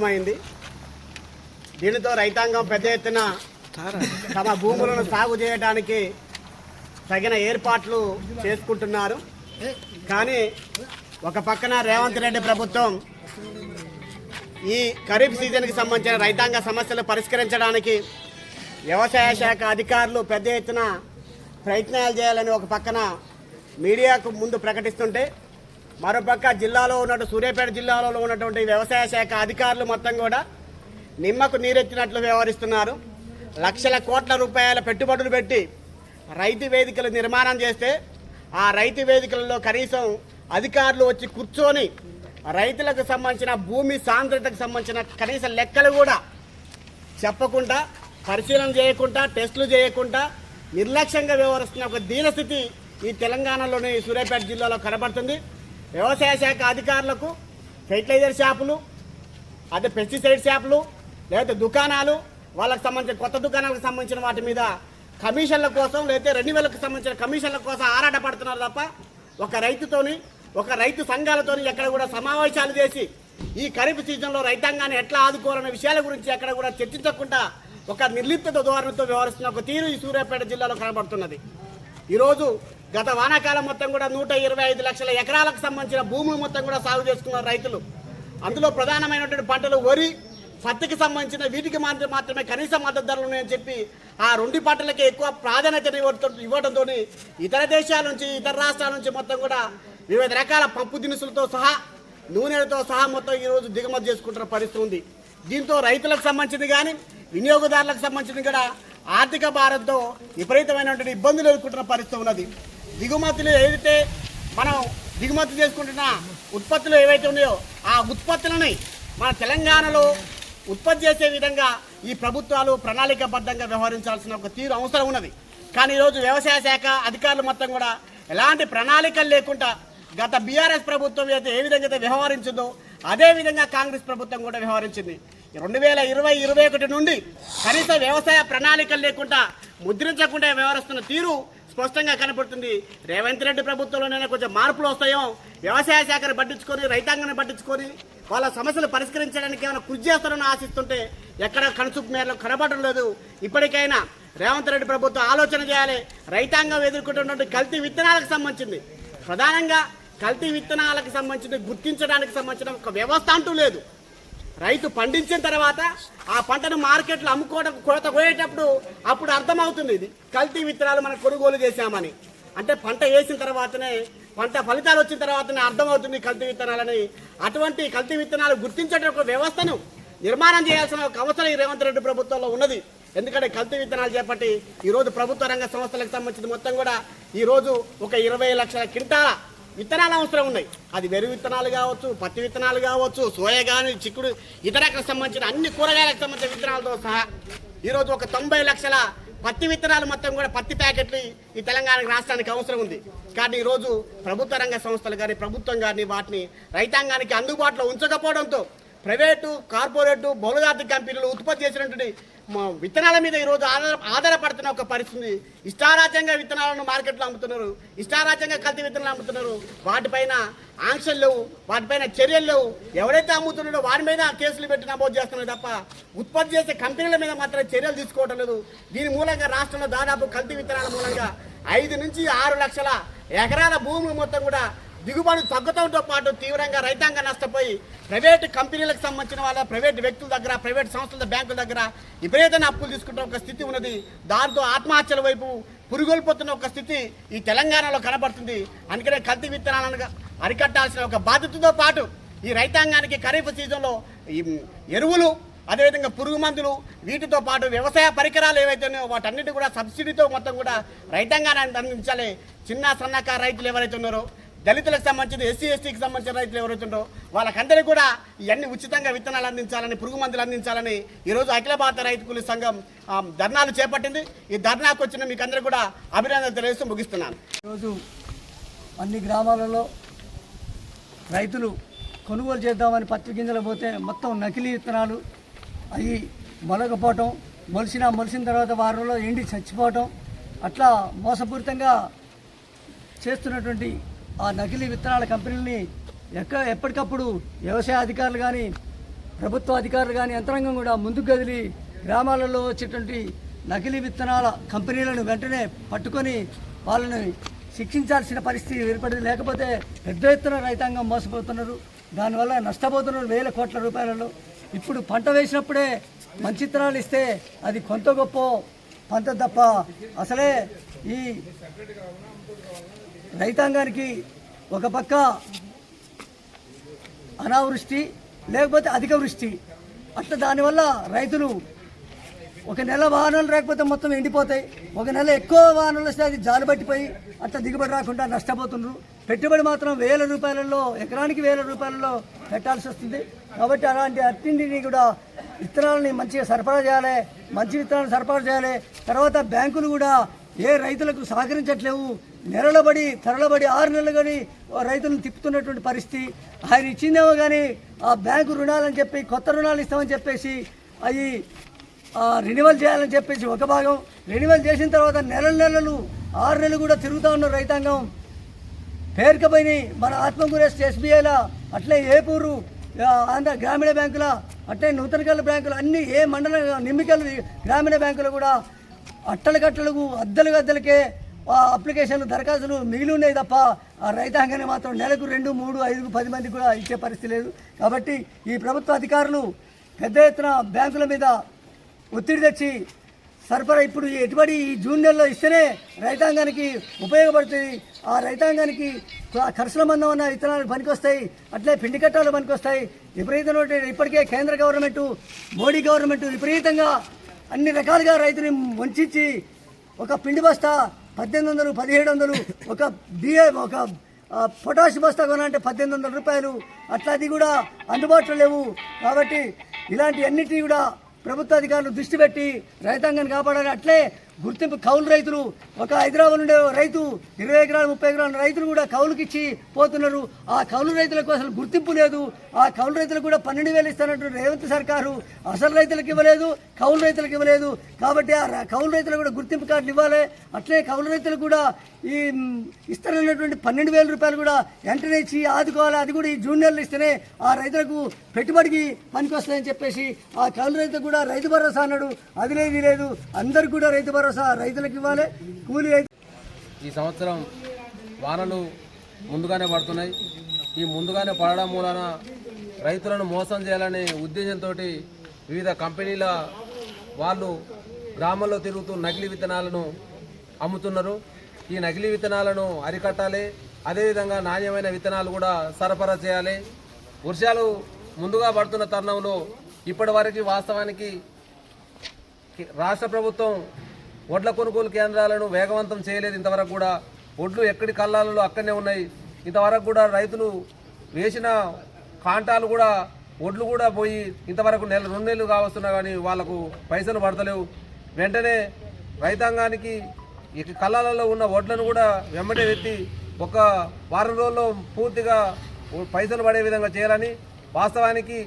ప్రారంభమైంది. దీనితో రైతాంగం పెద్ద ఎత్తున తమ భూములను సాగు చేయడానికి తగిన ఏర్పాట్లు చేసుకుంటున్నారు. కానీ ఒక పక్కన రేవంత్ రెడ్డి ప్రభుత్వం ఈ ఖరీఫ్ సీజన్కి సంబంధించిన రైతాంగ సమస్యలు పరిష్కరించడానికి వ్యవసాయ శాఖ అధికారులు పెద్ద ఎత్తున ప్రయత్నాలు చేయాలని ఒక పక్కన మీడియాకు ముందు ప్రకటిస్తుంటే మరోపక్క జిల్లాలో ఉన్నట్టు సూర్యాపేట జిల్లాలో ఉన్నటువంటి వ్యవసాయ శాఖ అధికారులు మొత్తం కూడా నిమ్మకు నీరెత్తినట్లు వ్యవహరిస్తున్నారు. లక్షల కోట్ల రూపాయల పెట్టుబడులు పెట్టి రైతు వేదికలు నిర్మాణం చేస్తే ఆ రైతు వేదికలలో కనీసం అధికారులు వచ్చి కూర్చొని రైతులకు సంబంధించిన భూమి సాంద్రతకు సంబంధించిన కనీస లెక్కలు కూడా చెప్పకుండా పరిశీలన చేయకుండా టెస్టులు చేయకుండా నిర్లక్ష్యంగా వ్యవహరిస్తున్న ఒక దీనస్థితి ఈ తెలంగాణలోని సూర్యాపేట జిల్లాలో కనబడుతుంది. వ్యవసాయ శాఖ అధికారులకు ఫెర్టిలైజర్ షాపులు అదే పెస్టిసైడ్ షాపులు లేకపోతే దుకాణాలు వాళ్ళకి సంబంధించిన కొత్త దుకాణాలకు సంబంధించిన వాటి మీద కమిషన్ల కోసం లేకపోతే రెన్యువల్కి సంబంధించిన కమిషన్ల కోసం ఆరాట పడుతున్నారు తప్ప ఒక రైతుతోని ఒక రైతు సంఘాలతోని ఎక్కడ కూడా సమావేశాలు చేసి ఈ ఖరీఫ్ సీజన్లో రైతాంగాన్ని ఎట్లా ఆదుకోవాలనే విషయాల గురించి ఎక్కడ కూడా చర్చించకుండా ఒక నిర్లిప్త ధోరణితో వ్యవహరిస్తున్న ఒక తీరు ఈ సూర్యాపేట జిల్లాలో కనబడుతున్నది. ఈరోజు గత వానాకాలం మొత్తం కూడా నూట ఇరవై ఐదు లక్షల ఎకరాలకు సంబంధించిన భూములు మొత్తం కూడా సాగు చేసుకున్నారు రైతులు. అందులో ప్రధానమైనటువంటి పంటలు వరి పత్తికి సంబంధించిన వీటికి మాత్రం మాత్రమే కనీస మద్దతు ధరలు ఉన్నాయని చెప్పి ఆ రెండు పంటలకే ఎక్కువ ప్రాధాన్యత ఇవ్వడంతో ఇతర దేశాల నుంచి ఇతర రాష్ట్రాల నుంచి మొత్తం కూడా వివిధ రకాల పప్పు దినుసులతో సహా నూనెలతో సహా మొత్తం ఈరోజు దిగుమతి చేసుకుంటున్న పరిస్థితి ఉంది. దీంతో రైతులకు సంబంధించింది కానీ వినియోగదారులకు సంబంధించింది కూడా ఆర్థిక భారంతో విపరీతమైనటువంటి ఇబ్బందులు ఎదుర్కొంటున్న పరిస్థితి ఉన్నది. దిగుమతులు ఏదైతే మనం దిగుమతి చేసుకుంటున్న ఉత్పత్తులు ఏవైతే ఉన్నాయో ఆ ఉత్పత్తులని మన తెలంగాణలో ఉత్పత్తి చేసే విధంగా ఈ ప్రభుత్వాలు ప్రణాళికాబద్ధంగా వ్యవహరించాల్సిన ఒక తీరు అవసరం ఉన్నది. కానీ ఈరోజు వ్యవసాయ శాఖ అధికారులు మొత్తం కూడా ఎలాంటి ప్రణాళికలు లేకుండా గత బీఆర్ఎస్ ప్రభుత్వం అయితే ఏ విధంగా అయితే వ్యవహరించిందో అదే విధంగా కాంగ్రెస్ ప్రభుత్వం కూడా వ్యవహరించింది. రెండు వేల ఇరవై ఇరవై ఒకటి నుండి కనీస వ్యవసాయ ప్రణాళికలు లేకుండా ముద్రించకుండా వ్యవహరిస్తున్న తీరు స్పష్టంగా కనపడుతుంది. రేవంత్ రెడ్డి ప్రభుత్వంలోనైనా కొంచెం మార్పులు వస్తాయో? వ్యవసాయ శాఖను పట్టించుకొని రైతాంగాన్ని పట్టించుకొని వాళ్ళ సమస్యలు పరిష్కరించడానికి ఏమైనా కృషి చేస్తారని ఆశిస్తుంటే ఎక్కడ కనుచూపు మేరలో కనబడడం లేదు. ఇప్పటికైనా రేవంత్ రెడ్డి ప్రభుత్వం ఆలోచన చేయాలి. రైతాంగం ఎదుర్కొంటున్నటువంటి కల్తీ విత్తనాలకు సంబంధించింది. ప్రధానంగా కల్తీ విత్తనాలకు సంబంధించి గుర్తించడానికి సంబంధించిన ఒక వ్యవస్థ అంటూ లేదు. రైతు పండించిన తర్వాత ఆ పంటను మార్కెట్లో అమ్ముకోవడం కొరత కోయేటప్పుడు అప్పుడు అర్థమవుతుంది ఇది. కల్తీ విత్తనాలు మనం కొనుగోలు చేశామని. అంటే పంట వేసిన తర్వాతనే పంట ఫలితాలు వచ్చిన తర్వాతనే అర్థమవుతుంది కల్తీ విత్తనాలని. అటువంటి కల్తీ విత్తనాలు గుర్తించడం ఒక వ్యవస్థను నిర్మాణం చేయాల్సిన ఒక అవసరం ఈ రేవంత్ రెడ్డి ప్రభుత్వంలో ఉన్నది. ఎందుకంటే కల్తీ విత్తనాలు చేపట్టి ఈరోజు ప్రభుత్వ రంగ సంస్థలకు సంబంధించిన మొత్తం కూడా ఈరోజు ఒక ఇరవై లక్షల కింటాల విత్తనాలు అవసరం ఉన్నాయి. అది వెరు విత్తనాలు కావచ్చు పత్తి విత్తనాలు కావచ్చు సోయా కానీ చిక్కుడు ఇతరకు సంబంధించిన అన్ని కూరగాయలకు సంబంధించిన విత్తనాలతో సహా ఈరోజు ఒక తొంభై లక్షల పత్తి విత్తనాలు మొత్తం కూడా పత్తి ప్యాకెట్లు ఈ తెలంగాణ రాష్ట్రానికి అవసరం ఉంది. కానీ ఈరోజు ప్రభుత్వ రంగ సంస్థలు కానీ ప్రభుత్వం కానీ వాటిని రైతాంగానికి అందుబాటులో ఉంచకపోవడంతో ప్రైవేటు కార్పొరేటు బహుళజాతి కంపెనీలు ఉత్పత్తి చేసినటువంటి విత్తనాల మీద ఈరోజు ఆధార ఆధారపడుతున్న ఒక పరిస్థితి. ఇష్టారాజ్యంగా విత్తనాలను మార్కెట్లో అమ్ముతున్నారు. ఇష్టారాజ్యంగా కల్తీ విత్తనాలు అమ్ముతున్నారు. వాటిపైన ఆంక్షలు లేవు. వాటిపైన చర్యలు లేవు. ఎవరైతే అమ్ముతున్నాడో వారి మీద కేసులు పెట్టి నమోదు చేస్తున్నారు తప్ప ఉత్పత్తి చేసే కంపెనీల మీద మాత్రం చర్యలు తీసుకోవటం లేదు. దీని మూలంగా రాష్ట్రంలో దాదాపు కల్తీ విత్తనాల మూలంగా ఐదు నుంచి ఆరు లక్షల ఎకరాల భూములు మొత్తం కూడా దిగుబడి తగ్గడంతో పాటు తీవ్రంగా రైతాంగం నష్టపోయి ప్రైవేటు కంపెనీలకు సంబంధించిన వాళ్ళ ప్రైవేట్ వ్యక్తుల దగ్గర ప్రైవేట్ సంస్థల బ్యాంకుల దగ్గర విపరీతమైన అప్పులు తీసుకుంటున్న ఒక స్థితి ఉన్నది. దాంతో ఆత్మహత్యల వైపు పురుగొల్పోతున్న ఒక స్థితి ఈ తెలంగాణలో కనబడుతుంది. అందుకనే కల్తీ విత్తనాలను అరికట్టాల్సిన ఒక బాధ్యతతో పాటు ఈ రైతాంగానికి ఖరీఫ్ సీజన్లో ఎరువులు అదేవిధంగా పురుగు మందులు వీటితో పాటు వ్యవసాయ పరికరాలు ఏవైతే ఉన్నాయో వాటన్నిటి కూడా సబ్సిడీతో మొత్తం కూడా రైతాంగాన్ని అందించాలి. చిన్న సన్నకారు రైతులు ఎవరైతే ఉన్నారో దళితులకు సంబంధించిన ఎస్సీ ఎస్టీకి సంబంధించిన రైతులు ఎవరైతే వాళ్ళకందరికీ కూడా ఇవన్నీ ఉచితంగా విత్తనాలు అందించాలని పురుగు మందులు అందించాలని ఈరోజు అఖిల భారత రైతు కూలీ సంఘం ధర్నాలు చేపట్టింది. ఈ ధర్నాకు వచ్చిన మీకు అందరూ కూడా అభినందన తెలియజేస్తూ ముగిస్తున్నాను. ఈరోజు అన్ని గ్రామాలలో రైతులు కొనుగోలు చేద్దామని పత్తి గింజలు పోతే మొత్తం నకిలీ విత్తనాలు అవి మొలకపోవటం మొలిసిన మొలిసిన తర్వాత వారంలో ఎండి చచ్చిపోవటం అట్లా మోసపూరితంగా చేస్తున్నటువంటి ఆ నకిలీ విత్తనాల కంపెనీలని ఎక్క ఎప్పటికప్పుడు వ్యవసాయ అధికారులు కానీ ప్రభుత్వ అధికారులు కానీ యంత్రాంగం కూడా ముందుకు కదిలి గ్రామాలలో వచ్చేటువంటి నకిలీ విత్తనాల కంపెనీలను వెంటనే పట్టుకొని వాళ్ళని శిక్షించాల్సిన పరిస్థితి ఏర్పడింది. లేకపోతే పెద్ద ఎత్తున రైతాంగం మోసపోతున్నారు. దానివల్ల నష్టపోతున్నారు వేల కోట్ల రూపాయలలో. ఇప్పుడు పంట వేసినప్పుడే మంచి విత్తనాలు ఇస్తే అది కొంత గొప్ప పంట తప్ప అసలే ఈ రైతాంగానికి ఒక పక్క అనావృష్టి లేకపోతే అధిక వృష్టి. అట్లా దానివల్ల రైతులు ఒక నెల వాహనాలు రాకపోతే మొత్తం ఎండిపోతాయి. ఒక నెల ఎక్కువ వాహనాలు వస్తే అది జాలుబట్టిపోయి అట్లా దిగుబడి రాకుండా నష్టపోతున్నారు పెట్టుబడి మాత్రం వేల రూపాయలలో ఎకరానికి వేల రూపాయలలో పెట్టాల్సి వస్తుంది. కాబట్టి అలాంటి అన్నింటినీ కూడా విత్తనాలని మంచిగా సరఫరా చేయాలి మంచి విత్తనాలు సరఫరా చేయాలి. తర్వాత బ్యాంకులు కూడా ఏ రైతులకు సహకరించట్లేవు. నెలలబడి తరలబడి ఆరు నెలలు కానీ రైతులను తిప్పుతున్నటువంటి పరిస్థితి. ఆయన ఇచ్చిందేమో కానీ ఆ బ్యాంకు రుణాలని చెప్పి కొత్త రుణాలు ఇస్తామని చెప్పేసి అవి రెన్యువల్ చేయాలని చెప్పేసి ఒక భాగం. రెన్యువల్ చేసిన తర్వాత నెలల నెలలు ఆరు నెలలు కూడా తిరుగుతూ ఉన్న రైతాంగం. పేరుకపోయినాయి. మన ఆత్మకూరేస్ట్ ఎస్బీఐలా అట్లే ఏపూరు ఆంధ్ర గ్రామీణ బ్యాంకుల అట్లే నూతనకల్ బ్యాంకులు అన్ని ఏ మండల నిమ్మికల్ గ్రామీణ బ్యాంకులు కూడా అట్టలు కట్టలకు అద్దలు అద్దలకే అప్లికేషన్లు దరఖాస్తులు మిగిలి ఉన్నాయి తప్ప ఆ రైతాంగాన్ని మాత్రం నెలకు రెండు మూడు ఐదు పది మంది కూడా ఇచ్చే పరిస్థితి లేదు. కాబట్టి ఈ ప్రభుత్వ అధికారులు పెద్ద ఎత్తున బ్యాంకుల మీద ఒత్తిడి తెచ్చి సరఫరా ఇప్పుడు ఎటువంటి ఈ జూన్ నెలలో ఇస్తేనే రైతాంగానికి ఉపయోగపడుతుంది. ఆ రైతాంగానికి ఖర్చుల మందం ఉన్న విత్తనాలు పనికొస్తాయి అట్లే పిండి కట్టాలు పనికొస్తాయి. విపరీతమైన ఇప్పటికే కేంద్ర గవర్నమెంట్ మోడీ గవర్నమెంట్ విపరీతంగా అన్ని రకాలుగా రైతుని వంచి ఒక పిండి బస్తా పద్దెనిమిది వందలు పదిహేడు వందలు ఒక బిఏ ఒక పొటాష్ బస్తా కొనాలంటే పద్దెనిమిది వందల రూపాయలు. అట్లా అది కూడా అందుబాటులో లేవు. కాబట్టి ఇలాంటి అన్నిటినీ కూడా ప్రభుత్వ అధికారులు దృష్టి పెట్టి రైతాంగాన్ని కాపాడాలి. అట్లే గుర్తింపు కౌలు రైతులు ఒక హైదరాబాద్ ఉండే రైతు ఇరవై ఎకరాలు ముప్పై ఎకరాల రైతులు కూడా కౌలుకిచ్చి పోతున్నారు. ఆ కౌలు రైతులకు అసలు గుర్తింపు లేదు. ఆ కౌలు రైతులకు కూడా పన్నెండు వేలు ఇస్తానంటున్న రేవంత్ సర్కారు. అసలు రైతులకు ఇవ్వలేదు కౌలు రైతులకు ఇవ్వలేదు. కాబట్టి ఆ కౌలు రైతులకు కూడా గుర్తింపు కార్డులు ఇవ్వాలి. అట్లే కౌలు రైతులకు కూడా ఈ ఇస్తానన్నటువంటి పన్నెండు వేల రూపాయలు కూడా వెంటనే ఇచ్చి ఆదుకోవాలి. అది కూడా ఈ జూనియర్లు ఇస్తేనే ఆ రైతులకు పెట్టుబడికి పనికొస్తాయని చెప్పేసి ఆ కౌలు రైతు కూడా రైతు భరోసా అన్నాడు. అది లేదు లేదు. అందరు కూడా రైతు భరోసా రైతులకు ఇవ్వాలి. కూలీ రైతు ఈ సంవత్సరం వానలు ముందుగానే పడుతున్నాయి. ఈ ముందుగానే పడడం మూలన రైతులను మోసం చేయాలనే ఉద్దేశంతో వివిధ కంపెనీల వాళ్ళు గ్రామాల్లో తిరుగుతూ నకిలీ విత్తనాలను అమ్ముతున్నారు. ఈ నకిలీ విత్తనాలను అరికట్టాలి. అదేవిధంగా నాణ్యమైన విత్తనాలు కూడా సరఫరా చేయాలి. వర్షాలు ముందుగా పడుతున్న తరుణంలో ఇప్పటి వరకు వాస్తవానికి రాష్ట్ర ప్రభుత్వం వడ్ల కొనుగోలు కేంద్రాలను వేగవంతం చేయలేదు. ఇంతవరకు కూడా వడ్లు ఎక్కడి కళ్ళాలలో అక్కడనే ఉన్నాయి. ఇంతవరకు కూడా రైతులు వేసిన కాంటాలు కూడా వడ్లు కూడా పోయి ఇంతవరకు నెల రెండు నెలలు కావస్తున్నా కానీ వాళ్ళకు పైసలు పడతలేవు. వెంటనే రైతాంగానికి ఇక కళ్ళాలలో ఉన్న వడ్లను కూడా వెంబడే ఎత్తి ఒక వారం రోజుల్లో పూర్తిగా పైసలు పడే విధంగా చేయాలని వాస్తవానికి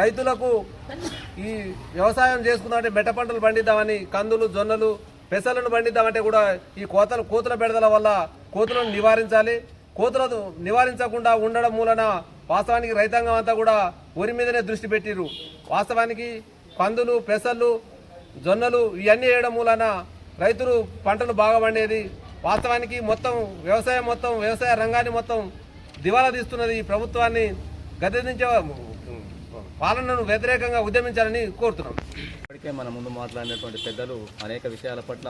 రైతులకు ఈ వ్యవసాయం చేసుకుందామంటే మెట్ట పంటలు పండిద్దామని కందులు జొన్నలు పెసలను పండిద్దామంటే కూడా ఈ కోతలు కోతుల బెడదల వల్ల కోతులను నివారించాలి. కోతులను నివారించకుండా ఉండడం మూలన వాస్తవానికి రైతాంగం అంతా కూడా వరి మీదనే దృష్టి పెట్టిరు వాస్తవానికి పందులు పెసళ్ళు జొన్నలు ఇవన్నీ వేయడం మూలన రైతులు పంటలు బాగా పండేది. వాస్తవానికి మొత్తం వ్యవసాయం మొత్తం వ్యవసాయ రంగాన్ని మొత్తం దివాలా తీస్తున్నది ఈ ప్రభుత్వాన్ని గద్దెదించే పాలనను వ్యతిరేకంగా ఉద్యమించాలని కోరుతున్నాం. ఇప్పటికే మన ముందు మాట్లాడినటువంటి పెద్దలు అనేక విషయాల పట్ల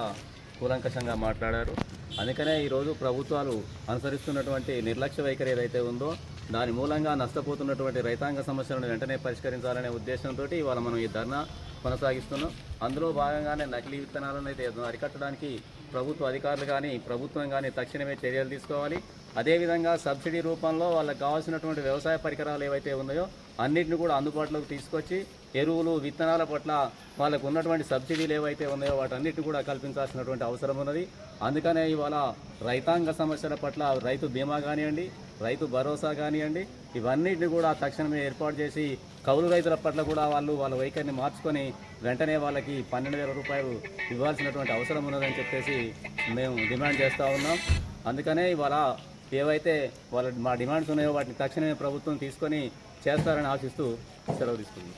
కూలంకషంగా మాట్లాడారు. అందుకనే ఈరోజు ప్రభుత్వాలు అనుసరిస్తున్నటువంటి నిర్లక్ష్య వైఖరి ఏదైతే ఉందో దాని మూలంగా నష్టపోతున్నటువంటి రైతాంగ సమస్యలను వెంటనే పరిష్కరించాలనే ఉద్దేశంతో ఇవాళ మనం ఈ ధర్నా కొనసాగిస్తున్నాం. అందులో భాగంగానే నకిలీ విత్తనాలను అయితే అరికట్టడానికి ప్రభుత్వ అధికారులు కానీ ప్రభుత్వం కానీ తక్షణమే చర్యలు తీసుకోవాలి. అదేవిధంగా సబ్సిడీ రూపంలో వాళ్ళకి కావాల్సినటువంటి వ్యవసాయ పరికరాలు ఏవైతే ఉన్నాయో అన్నిటిని కూడా అందుబాటులోకి తీసుకొచ్చి ఎరువులు విత్తనాల పట్ల వాళ్ళకు ఉన్నటువంటి సబ్సిడీలు ఏవైతే ఉన్నాయో వాటన్నిటిని కూడా కల్పించాల్సినటువంటి అవసరం ఉన్నది. అందుకనే ఇవాళ రైతాంగ సమస్యల పట్ల రైతు బీమా కానివ్వండి రైతు భరోసా కానివ్వండి ఇవన్నిటిని కూడా తక్షణమే ఏర్పాటు చేసి కౌలు రైతుల పట్ల కూడా వాళ్ళు వాళ్ళ వైఖరిని మార్చుకొని వెంటనే వాళ్ళకి పన్నెండు వేల రూపాయలు ఇవ్వాల్సినటువంటి అవసరం ఉన్నదని చెప్పేసి మేము డిమాండ్ చేస్తూ ఉన్నాం. అందుకనే ఇవాళ ఏవైతే వాళ్ళ మా డిమాండ్స్ ఉన్నాయో వాటిని తక్షణమే ప్రభుత్వం తీసుకొని చేస్తారని ఆశిస్తూ సెలవు తీసుకుంది